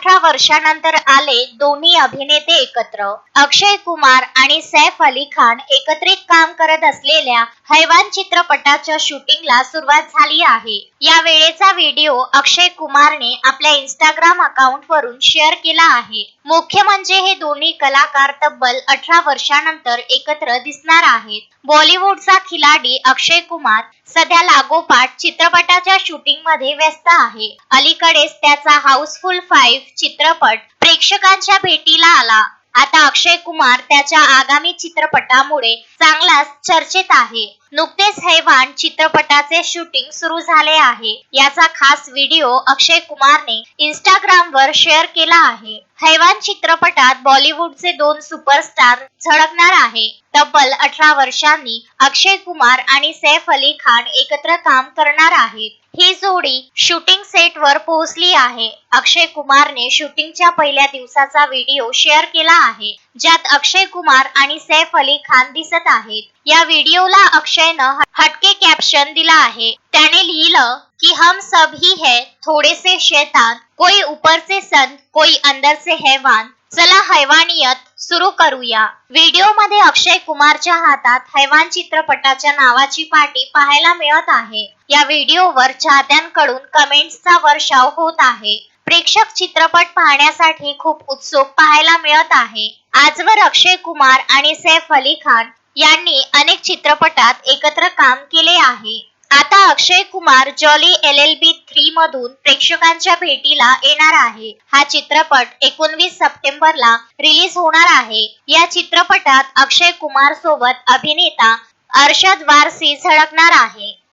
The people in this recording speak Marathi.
attract वर्षानंतर आले दोन्ही अभिनेते एकत्र. अक्षय कुमार आणि सैफ अली खान एकत्रित काम करत असलेल्या हैवान चित्रपटाच्या शूटिंगला सुरुवात झाली आहे. या वेळेचा व्हिडिओ अक्षय कुमारने आपल्या इंस्टाग्राम अकाउंट वरून शेअर केला आहे. मुख्य म्हणजे हे दोन्ही कलाकार तब्बल अठरा वर्षानंतर एकत्र दिसणार आहेत. बॉलिवूडचा खिलाडी अक्षय कुमार सध्या लागोपाठ चित्रपटाच्या शूटिंगमध्ये व्यस्त आहे. अलीकडेच त्याचा हाऊसफुल फाईव्ह चित्र चित्रपट प्रेक्षकांच्या भेटीला आला. आता अक्षय कुमार त्याच्या आगामी चित्रपटामुळे चांगलाच चर्चेत आहे. नुकतेच हैवान चित्रपटाचे शूटिंग सुरू झाले आहे. याचा खास व्हिडिओ अक्षय कुमारने इंस्टाग्राम वर शेअर केला आहे. हैवान चित्रपटात बॉलिवूडचे दोन सुपरस्टार झळकणार आहे. तब्बल अठरा वर्षांनी अक्षय कुमार आणि सैफ अली खान एकत्र काम करणार आहेत. ही जोडी शूटिंग सेट वर पोहोचली आहे. अक्षय कुमारने शूटिंगच्या पहिल्या दिवसाचा व्हिडिओ शेअर केला आहे. ज्यात अक्षय कुमार आणि सैफ अली खान दिसत आहेत. या व्हिडिओला अक्षयनं हटके कॅप्शन दिला आहे. त्याने लिहिलं की हम सब ही है थोडे से शैतान कोई ऊपर से संत कोई अंदर से हैवान. चला हैवानियत सुरू करूया. व्हिडिओमध्ये अक्षय कुमारच्या हातात हैवान चित्रपटाच्या नावाची पाटी पाहायला मिळत आहे. या व्हिडिओवर चाहत्यांकडून कमेंट्सचा वर्षाव होत आहे. प्रेक्षक चित्रपट पाहण्यासाठी खूप उत्सुक पाहायला मिळत आहे. आजवर अक्षय कुमार आणि सैफ अली खान यांनी अनेक चित्रपटात एकत्र काम केले आहे. आता Akshay Kumar Jolly L L B three मधून प्रेक्षकांच्या भेटीला येणार आहे. हा चित्रपट एकोणवीस सप्टेंबरला रिलीज होणार आहे. या चित्रपटात अक्षय कुमार सोबत अभिनेता अर्षद वारसी झळकणार आहे.